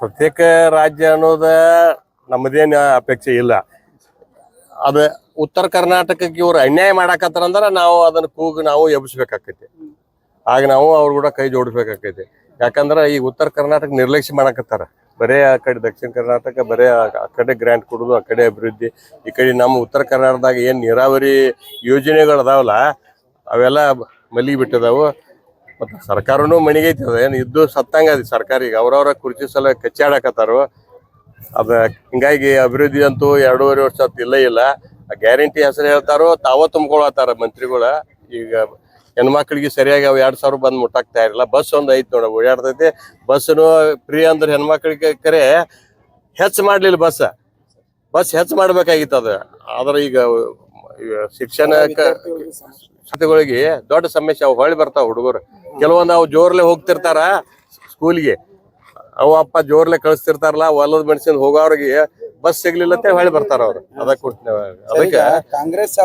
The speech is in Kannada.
ಪ್ರತ್ಯೇಕ ರಾಜ್ಯ ಅನ್ನೋದ ನಮ್ಮದೇನು ಅಪೇಕ್ಷೆ ಇಲ್ಲ. ಅದ ಉತ್ತರ ಕರ್ನಾಟಕಕ್ಕೆ ಇವ್ರು ಅನ್ಯಾಯ ಮಾಡಾಕತ್ತಾರ ಅಂದ್ರ ನಾವು ಅದನ್ನ ಕೂಗು ನಾವು ಎಬ್ಬಿಸ್ಬೇಕಾಕೈತಿ ಆಗ ನಾವು ಅವ್ರ ಕೂಡ ಕೈ ಜೋಡಿಸ್ಬೇಕಾಕೈತಿ. ಯಾಕಂದ್ರೆ ಈ ಉತ್ತರ ಕರ್ನಾಟಕ ನಿರ್ಲಕ್ಷ್ಯ ಮಾಡಾಕತ್ತಾರ. ಬರೇ ಆ ಕಡೆ ದಕ್ಷಿಣ ಕರ್ನಾಟಕ, ಬರೇ ಆ ಕಡೆ ಗ್ರ್ಯಾಂಟ್ ಕೊಡೋದು ಆ ಕಡೆ ಅಭಿವೃದ್ಧಿ, ಈ ಕಡೆ ನಮ್ಮ ಉತ್ತರ ಕರ್ನಾಟಕದಾಗ ಏನು ನೀರಾವರಿ ಯೋಜನೆಗಳು ಅದಾವಲ್ಲ, ಅವೆಲ್ಲ ಮಲಿಗೆ ಬಿಟ್ಟಿದಾವು. ಮತ್ತು ಸರ್ಕಾರನು ಮಣಿಗೈತಿ ಅದ ಏನು ಇದ್ದು ಸತ್ತಂಗ ಅದ ಸರ್ಕಾರ ಈಗ. ಅವ್ರವ್ರ ಕುರ್ಚಿ ಸಲ ಕಚ್ಚಾಡಕತ್ತಾರು. ಅದ ಹಿಂಗಾಗಿ ಅಭಿವೃದ್ಧಿ ಅಂತೂ ಎರಡೂವರೆ ವರ್ಷ ಇಲ್ಲ ಇಲ್ಲ. ಆ ಗ್ಯಾರಂಟಿ ಹೆಸರು ಹೇಳ್ತಾರೋ ತಾವ ತುಂಬ್ಕೊಳತ್ತಾರ ಮಂತ್ರಿಗಳ. ಈಗ ಹೆಣ್ಮಕ್ಳಿಗೆ ಸರಿಯಾಗಿ ಅವು ಎರಡ್ ಸಾವಿರ ಬಂದ್ ಮುಟ್ಟಾಗ್ತಾ ಇರಲ್ಲ. ಬಸ್ ಒಂದ್ ಐತಿ ನೋಡ ಓಡಾಡ್ತೈತಿ. ಬಸ್ನು ಫ್ರೀ ಅಂದ್ರೆ ಹೆಣ್ಮಕ್ಳಿಗೆ ಕರೆ ಹೆಚ್ಚು ಮಾಡ್ಲಿಲ್ಲ ಬಸ್. ಬಸ್ ಹೆಚ್ಚು ಮಾಡ್ಬೇಕಾಗಿತ್ತು ಅದ. ಆದ್ರೆ ಈಗ ಶಿಕ್ಷಣಕ್ಕೆ ದೊಡ್ಡ ಸಮಸ್ಯೆ ಅವು ಹೊಳ್ಳಿ ಬರ್ತಾವ ಹುಡುಗರು. ಕೆಲವೊಂದು ಅವು ಜೋರ್ಲೆ ಹೋಗ್ತಿರ್ತಾರ ಸ್ಕೂಲ್ಗೆ. ಅವ ಅಪ್ಪ ಜೋರ್ಲೆ ಕಳಿಸ್ತಿರ್ತಾರಲ್ಲ ಹೊಲದ ಮೆಣಸಿನ ಹೋಗೋರಿಗೆ ಬಸ್ ಸಿಗ್ಲಿಲ್ಲ ಅಂತ ಹೇಳಿ ಬರ್ತಾರ ಅವ್ರು. ಅದಕ್ಕೆ ಅದಕ್ಕೆ ಕಾಂಗ್ರೆಸ್